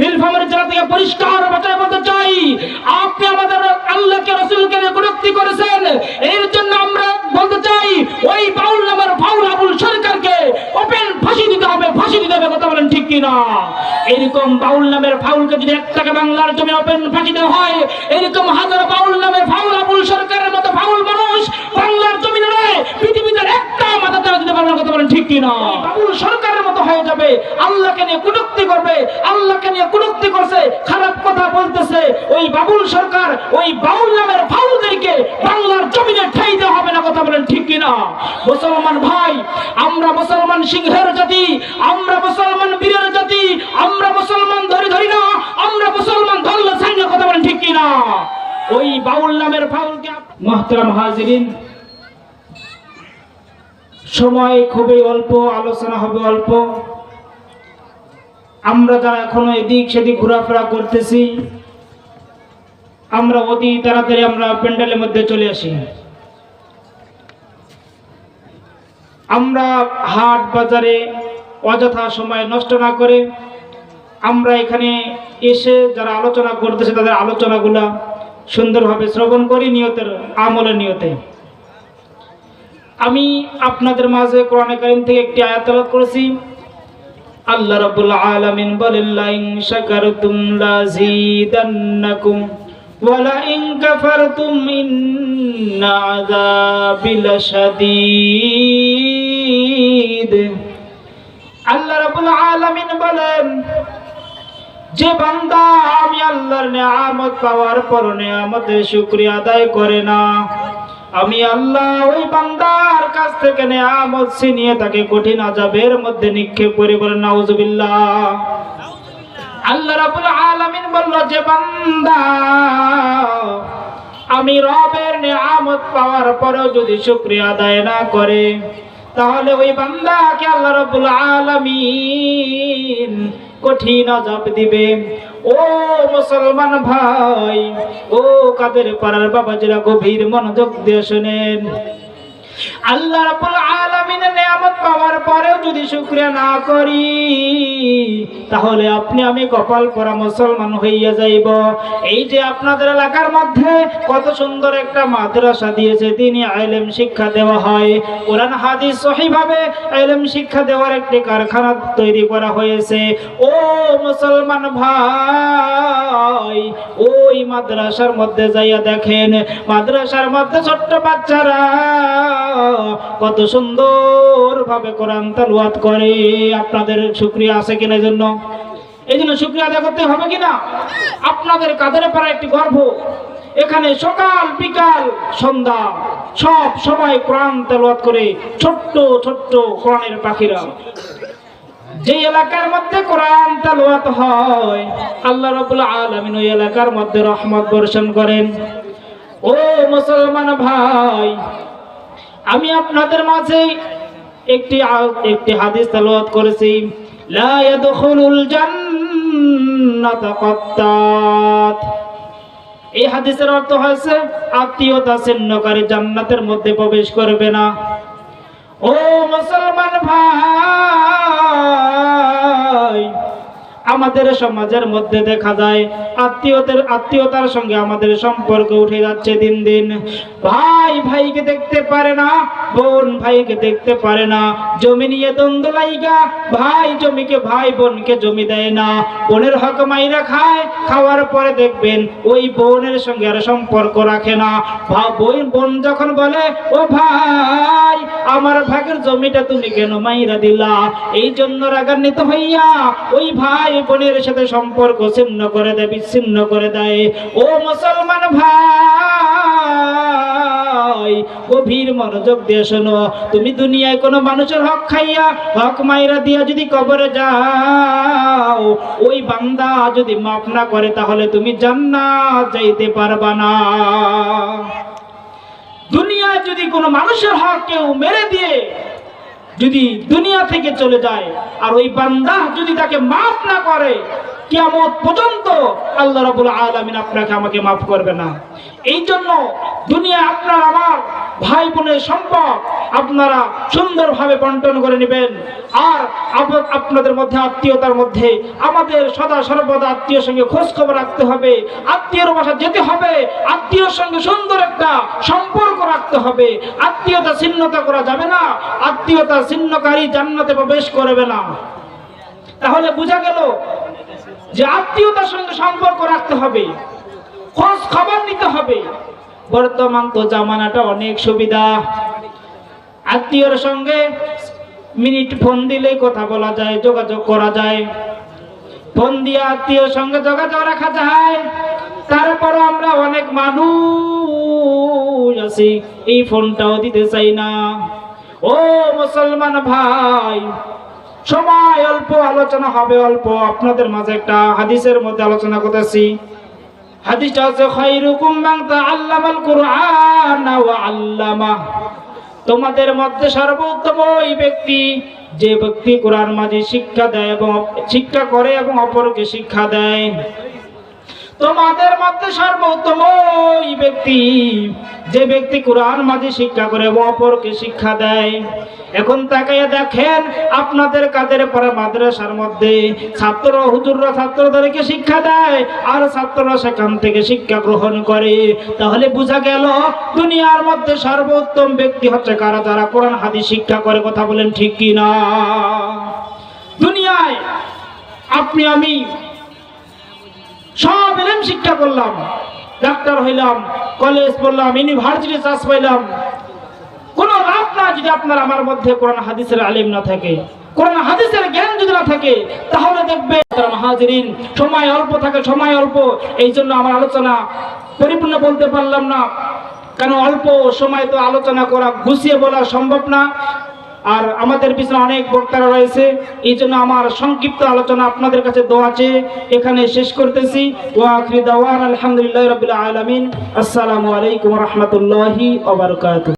নীলফামারী জেলা থেকে পরিষ্কার ভাষায় বলতে চাই, আপনি আমাদের আল্লাহকে, রসুলকে কটূক্তি করেছেন, এর জন্য আমরা বলতে চাই, ওই বাউল নামের ফাউল আবুল সরকারকে ওপেন ফাঁসি দিতে হবে, ফাঁসি দিতে হবে, কথা বলেন ঠিক কিনা? এরকম বাউল নামের ফাউলকে যদি এক টাকা বাংলার জমি ওপেন ফাঁসি দেওয়া হয়, এরকম হাজার বাউল নামের ফাউল আবুল সরকারের মতো ফাউল মানুষ বাংলার জমিনে নয়, পৃথিবীতে একটা মাথা তারা দিতে পারবে কথা বলেন ঠিক কিনা? বাবুল সরকারের মতো হয়ে যাবে। আল্লাহকে নিয়ে কুটুক্তি করবে। আল্লাহকে নিয়ে কুটুক্তি করছে। খারাপ কথা বলতেছে। ওই বাবুল সরকার, ওই বাউল নামের ফাউলদেরকে বাংলার জমিনে ঠাই দেওয়া হবে না কথা বলেন ঠিক কিনা? মুসলমান ভাই, আমরা মুসলমান সিংহের জাতি, আমরা মুসলমান বীরের জাতি, আমরা মুসলমান ধরে ধরি না, আমরা মুসলমান ধরলে চাই না কথা বলেন ঠিক কিনা? ওই বাউল নামের ফাউলকে মাহতারাম হাজিরিন সময় খুবই অল্প, আলোচনা হবে অল্প। আমরা যারা এখনও এদিক সেদিক ঘোরাফেরা করতেছি, আমরা অতি তাড়াতাড়ি আমরা প্যান্ডেলের মধ্যে চলে আসি। আমরা হাট বাজারে অযথা সময় নষ্ট না করে আমরা এখানে এসে যারা আলোচনা করতেছে তাদের আলোচনাগুলা সুন্দরভাবে শ্রবণ করি নিয়তের আমলের নিয়তে। আমি আপনাদের মাঝে কোরআনে কারিম থেকে একটি আয়াত তেলাওয়াত করেছি। আল্লাহ রাব্বুল আলামিন বলেন, লাইন শাকারতুম লাযিদান্নাকুম ওয়া লাইন কাফারতুম ইন্না আযাবি লাশাদীদ আল্লাহ রাব্বুল আলামিন বলেন, যে বান্দা আমি আল্লাহর নিয়ামত পাওয়ার পর নিয়ামতের শুকরিয়া আদায় করে না। আমি আল্লাহ ওই বান্দার কাছ থেকে নিয়ামত ছিনিয়ে তাকে কঠিন আজাবের মধ্যে নিক্ষেপ করে বলেন, নাউজুবিল্লাহ। আল্লাহ রাব্বুল আলামিন বলল, যে বান্দা, আমি রবের নিয়ামত পাওয়ার পরেও যদি শুকরিয়া আদায় না করে, তাহলে ওই বান্দাকে আল্লাহ রাব্বুল আলামিন কঠিন আজাব দিবে। ও মুসলমান ভাই ও কাদের পাড়ার বাবাজিরা গভীর মনোযোগ দিয়ে শুনেন? আল্লাহ রাব্বুল নিয়ামত পাওয়ার পরেও যদি শুকরিয়া না করি, তাহলে আপনি আমি কপাল পরা মুসলমান হইয়া যাইব। এই যে আপনাদের এলাকার মধ্যে কত সুন্দর একটা মাদ্রাসা দিয়েছে তিনি আইলেম শিক্ষা দেওয়া হয়। কোরআন, হাদিস সহিভাবে আইলেম শিক্ষা দেওয়ার একটি কারখানা তৈরি করা হয়েছে। ও মুসলমান ভাই, ওই মাদ্রাসার মধ্যে যাইয়া দেখেন, মাদ্রাসার মধ্যে ছোট্ট বাচ্চারা কত সুন্দর ভাবে কোরআন তালুয়াত করে। আপনাদের শুক্রিয়া আছে কিনা জন্য? এই জন্য শুক্রিয়া আদায় করতে হবে কিনা? আপনাদের কাদের পাড়া একটি গর্ব? এখানে সকাল, বিকাল, সন্ধ্যা, সব সময় কোরআন তেলাওয়াত করে ছোট্ট ছোট্ট কোরআনের পাখিরা। যে এলাকার মধ্যে কোরআন তেলাওয়াত হয়, আল্লাহ রাব্বুল আলামিন ওই এলাকার মধ্যে রহমত বর্ষণ করেন। ও মুসলমান ভাই আমি আপনাদের মাঝে একটি একটি হাদিস তেলাওয়াত করেছি। লা এই হাদিসের অর্থ হয়েছে, আত্মীয়তা ছিন্নকারী জান্নাতের মধ্যে প্রবেশ করবে না। ও মুসলমান ভাই! আমাদের সমাজের মধ্যে দেখা যায় আত্মীয়তার আত্মীয়তার সঙ্গে আমাদের সম্পর্ক উঠে যাচ্ছে দিন দিন। ভাই ভাইকে দেখতে পারে না, বোন ভাইকে দেখতে পারে না, জমি নিয়ে দ্বন্দ্ব লাইগা, ভাই জমিকে, ভাই বোনকে জমি দেয় না। বোনের হক মাইরা খায়, খাওয়ার পরে দেখবেন ওই বোনের সঙ্গে আর সম্পর্ক রাখে না। ভা, বোন বোন যখন বলে, ও ভাই, আমার ভাগের জমিটা তুমি কেন মাইরা দিলা? এই জন্য রাগান্বিত হইয়া ওই ভাই বোনের সাথে সম্পর্ক ছিন্ন করে দেয়, বিচ্ছিন্ন করে দেয়। ও মুসলমান ভাই, গভীর মনোযোগ দিয়ে শোনো। তুমি দুনিয়ায় কোনো মানুষের হক খাইয়া, হক মাইরা দিয়া যদি কবরে যাও, ওই বান্দা যদি মাফ না করে, তাহলে তুমি জান্নাত যাইতে পারবা না। দুনিয়ায় যদি কোনো মানুষের হক কেউ মেরে দিয়ে যদি দুনিয়া থেকে চলে যায়, আর ওই বান্দা যদি তাকে মাফ না করে, কিয়ামত পর্যন্ত আল্লাহ রাবুল আলমিন আপনাকে আমাকে মাফ করবে না। এই জন্য দুনিয়া আপনার, আমার ভাই বোনের সম্পদ আপনারা সুন্দরভাবে বন্টন করে নেবেন। আর আপ- আপনাদের মধ্যে, আত্মীয়তার মধ্যে, আমাদের সদা সর্বদা আত্মীয়র সঙ্গে খোঁজ খবর রাখতে হবে। আত্মীয়র বাসা যেতে হবে। আত্মীয়র সঙ্গে সুন্দর একটা সম্পর্ক রাখতে হবে। আত্মীয়তা ছিন্নতা করা যাবে না। আত্মীয়তা ছিন্নকারী জান্নাতে প্রবেশ করবে না। তাহলে বোঝা গেল যে আত্মীয়তার সঙ্গে সম্পর্ক রাখতে হবে। খোঁজ খবর নিতে হবে। বর্তমান তো জামানাটা অনেক সুবিধা। আত্মীয়র সঙ্গে মিনিট ফোন দিলেই কথা বলা যায়, যোগাযোগ করা যায়। ফোন দিয়ে আত্মীয়র সঙ্গে যোগাযোগ রাখা যায়। তারপর আমরা অনেক মানুষ আছি, এই ফোনটাও দিতে চাই না। ও মুসলমান ভাই, সময় অল্প, আলোচনা হবে অল্প। আপনাদের মাঝে একটা হাদিসের মধ্যে আলোচনা করতেছি। হাদিসটা হচ্ছে খাইরুকুম মান তাআল্লামাল কুরআন ওয়া আল্লামা। তোমাদের মধ্যে সর্বোত্তম ওই ব্যক্তি যে ব্যক্তি কোরআন মাঝে শিক্ষা দেয় এবং শিক্ষা করে এবং অপরকে শিক্ষা দেয়। তোমাদের মধ্যে সর্বোত্তম ওই ব্যক্তি। যে ব্যক্তি কোরআন মাঝে শিক্ষা করে, অপরকে শিক্ষা দেয়। এখন তাকাইয়া দেখেন, আপনাদের কাদের পরে মাদ্রাসার মধ্যে ছাত্র, হুজুররা ছাত্রদেরকে শিক্ষা দেয় আর ছাত্ররা সেখান থেকে শিক্ষা গ্রহণ করে। তাহলে বোঝা গেল, দুনিয়ার মধ্যে সর্বোত্তম ব্যক্তি হচ্ছে কারা? যারা কোরআন, হাদিস শিক্ষা করে, কথা বলেন ঠিক কি না দুনিয়ায় আপনি, আমি সব এলেম শিক্ষা করলাম। ডাক্তার হইলাম, কলেজ পড়লাম ইউনিভার্সিটি চাষ পাইলাম। কোনো লাভ না যদি আপনার আমার মধ্যে কোরআন, হাদিসের আলিম না থাকে। কোরআন, হাদিসের জ্ঞান যদি না থাকে, তাহলে দেখবে হাজিরিন সময় অল্প থাকে, সময় অল্প। এই জন্য আমার আলোচনা পরিপূর্ণ বলতে পারলাম না। কারণ অল্প সময় তো আলোচনা করা, গুছিয়ে বলা সম্ভব না। আর আমাদের পিছনে অনেক বক্তারা রয়েছে। এই জন্য আমার সংক্ষিপ্ত আলোচনা আপনাদের কাছে দোয়া এখানে শেষ করতেছি। আলহামদুলিল্লাহ রাব্বিল আলমিন। আসসালামু আলাইকুম রহমতুল্লাহি বারাকাতুহু।